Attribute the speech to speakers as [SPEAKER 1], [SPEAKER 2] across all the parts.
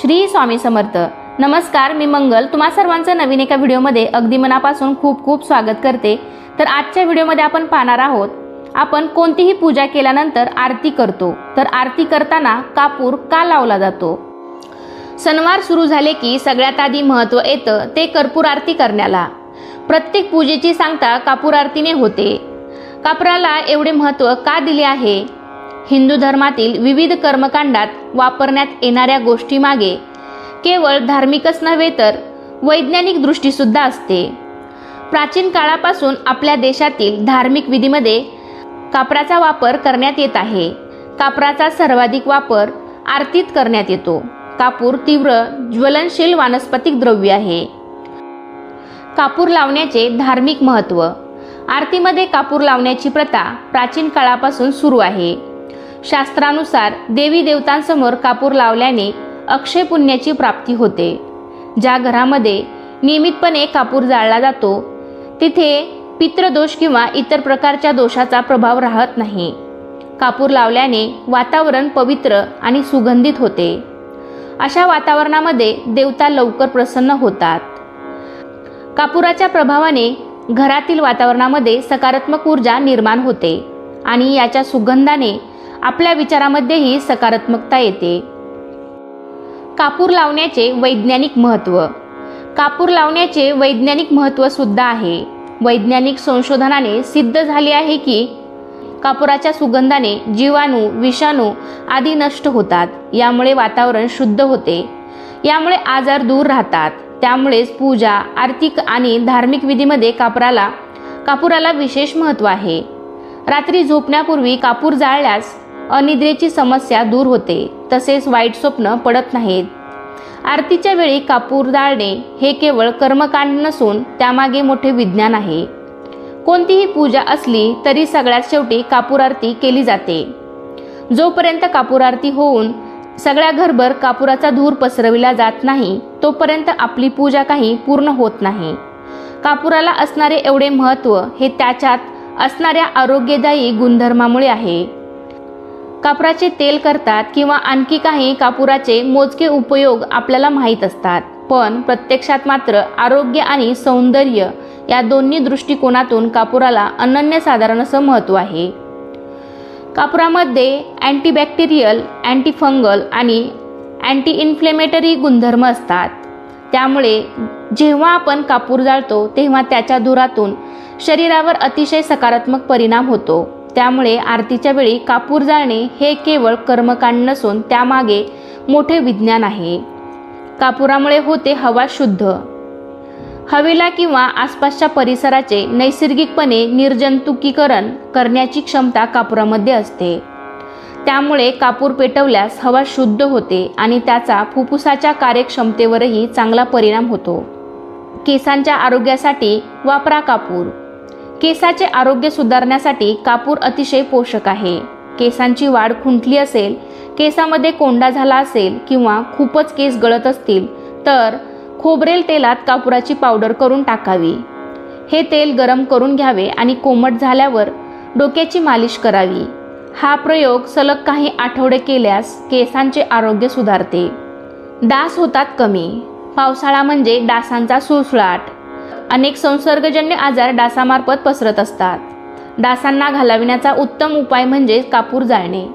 [SPEAKER 1] श्री स्वामी समर्थ. नमस्कार मी मंगल. तुम्हा सर्वांचं नवीन एका व्हिडिओमध्ये अगदी मनापासून खूप खूप स्वागत करते. तर आजच्या व्हिडिओमध्ये आपण पाहणार आहोत आपण कोणतीही पूजा केल्यानंतर आरती करतो. तर आरती करताना कापूर का लावला जातो? सणवार सुरू झाले की सगळ्यात आधी महत्त्व येतं ते कर्पूर आरती करण्याला. प्रत्येक पूजेची सांगता कापूर आरतीने होते. कापराला एवढे महत्त्व का दिले आहे? हिंदू धर्मातील विविध कर्मकांडात वापरण्यात येणाऱ्या गोष्टीमागे केवळ धार्मिकच नव्हे तर वैज्ञानिक दृष्टीसुद्धा असते. प्राचीन काळापासून आपल्या देशातील धार्मिक विधीमध्ये कापराचा वापर करण्यात येत आहे. कापराचा सर्वाधिक वापर आरतीत करण्यात येतो. कापूर तीव्र ज्वलनशील वानस्पतिक द्रव्य आहे. कापूर लावण्याचे धार्मिक महत्त्व. आरतीमध्ये कापूर लावण्याची प्रथा प्राचीन काळापासून सुरू आहे. शास्त्रानुसार देवी देवतांसमोर कापूर लावल्याने अक्षय पुण्याची प्राप्ती होते. ज्या घरामध्ये नियमितपणे कापूर जाळला जातो तिथे पितृदोष किंवा इतर प्रकारच्या दोषाचा प्रभाव राहत नाही. कापूर लावल्याने वातावरण पवित्र आणि सुगंधित होते. अशा वातावरणामध्ये देवता लवकर प्रसन्न होतात. कापुराच्या प्रभावाने घरातील वातावरणामध्ये सकारात्मक ऊर्जा निर्माण होते आणि याच्या सुगंधाने आपल्या विचारामध्येही सकारात्मकता येते. कापूर लावण्याचे वैज्ञानिक महत्त्व. कापूर लावण्याचे वैज्ञानिक महत्त्व सुद्धा आहे. वैज्ञानिक संशोधनाने सिद्ध झाले आहे की कापुराच्या सुगंधाने जीवाणू विषाणू आदी नष्ट होतात. यामुळे वातावरण शुद्ध होते. यामुळे आजार दूर राहतात. त्यामुळेच पूजा आर्थिक आणि धार्मिक विधीमध्ये कापराला कापुराला विशेष महत्त्व आहे. रात्री झोपण्यापूर्वी कापूर जाळल्यास अनिद्रेची समस्या दूर होते. तसेच वाईट स्वप्न पडत नाहीत. आरतीच्या वेळी कापूर दाळणे हे केवळ कर्मकांड नसून त्यामागे मोठे विज्ञान आहे. कोणतीही पूजा असली तरी सगळ्यात शेवटी कापूर आरती केली जाते. जोपर्यंत कापूर आरती होऊन सगळ्या घरभर कापुराचा धूर पसरविला जात नाही तोपर्यंत आपली पूजा काही पूर्ण होत नाही. कापुराला असणारे एवढे महत्त्व हे त्याच्यात असणाऱ्या आरोग्यदायी गुणधर्मामुळे आहे. कापराचे तेल करतात किंवा आणखी काही कापुराचे मोजके उपयोग आपल्याला माहीत असतात. पण प्रत्यक्षात मात्र आरोग्य आणि सौंदर्य या दोन्ही दृष्टिकोनातून कापुराला अनन्यसाधारण असं महत्त्व आहे. कापुरामध्ये अँटीबॅक्टेरियल अँटीफंगल आणि अँटी इन्फ्लेमेटरी गुणधर्म असतात. त्यामुळे जेव्हा आपण कापूर जाळतो तेव्हा त्याच्या धुरातून शरीरावर अतिशय सकारात्मक परिणाम होतो. त्यामुळे आरतीच्या वेळी कापूर जाळणे हे केवळ कर्मकांड नसून त्यामागे मोठे विज्ञान आहे. कापुरामुळे होते हवा शुद्ध. हवेला किंवा आसपासच्या परिसराचे नैसर्गिकपणे निर्जंतुकीकरण करण्याची क्षमता कापुरामध्ये असते. त्यामुळे कापूर पेटवल्यास हवा शुद्ध होते आणि त्याचा फुफ्फुसाच्या कार्यक्षमतेवरही चांगला परिणाम होतो. केसांच्या आरोग्यासाठी वापरा कापूर. केसाचे आरोग्य सुधारण्यासाठी कापूर अतिशय पोषक आहे. केसांची वाढ खुंटली असेल केसामध्ये कोंडा झाला असेल किंवा खूपच केस गळत असतील तर खोबरेल तेलात कापुराची पावडर करून टाकावी. हे तेल गरम करून घ्यावे आणि कोमट झाल्यावर डोक्याची मालिश करावी. हा प्रयोग सलग काही आठवडे केल्यास केसांचे आरोग्य सुधारते. डास होतात कमी. पावसाळा म्हणजे डासांचा सुळसुळाट. अनेक संसर्गजन्य आजार डासामार्फत पसरत असतात. डासांना घालविण्याचा उत्तम उपाय म्हणजे कापूर जाळणे.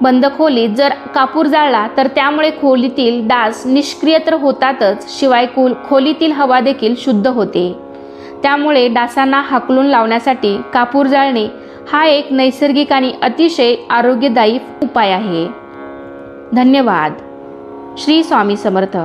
[SPEAKER 1] बंद खोलीत जर कापूर जाळला तर त्यामुळे खोलीतील डास निष्क्रिय तर होतातच शिवाय खोल खोलीतील हवा देखील शुद्ध होते. त्यामुळे डासांना हाकलून लावण्यासाठी कापूर जाळणे हा एक नैसर्गिक आणि अतिशय आरोग्यदायी उपाय आहे. धन्यवाद. श्री स्वामी समर्थ.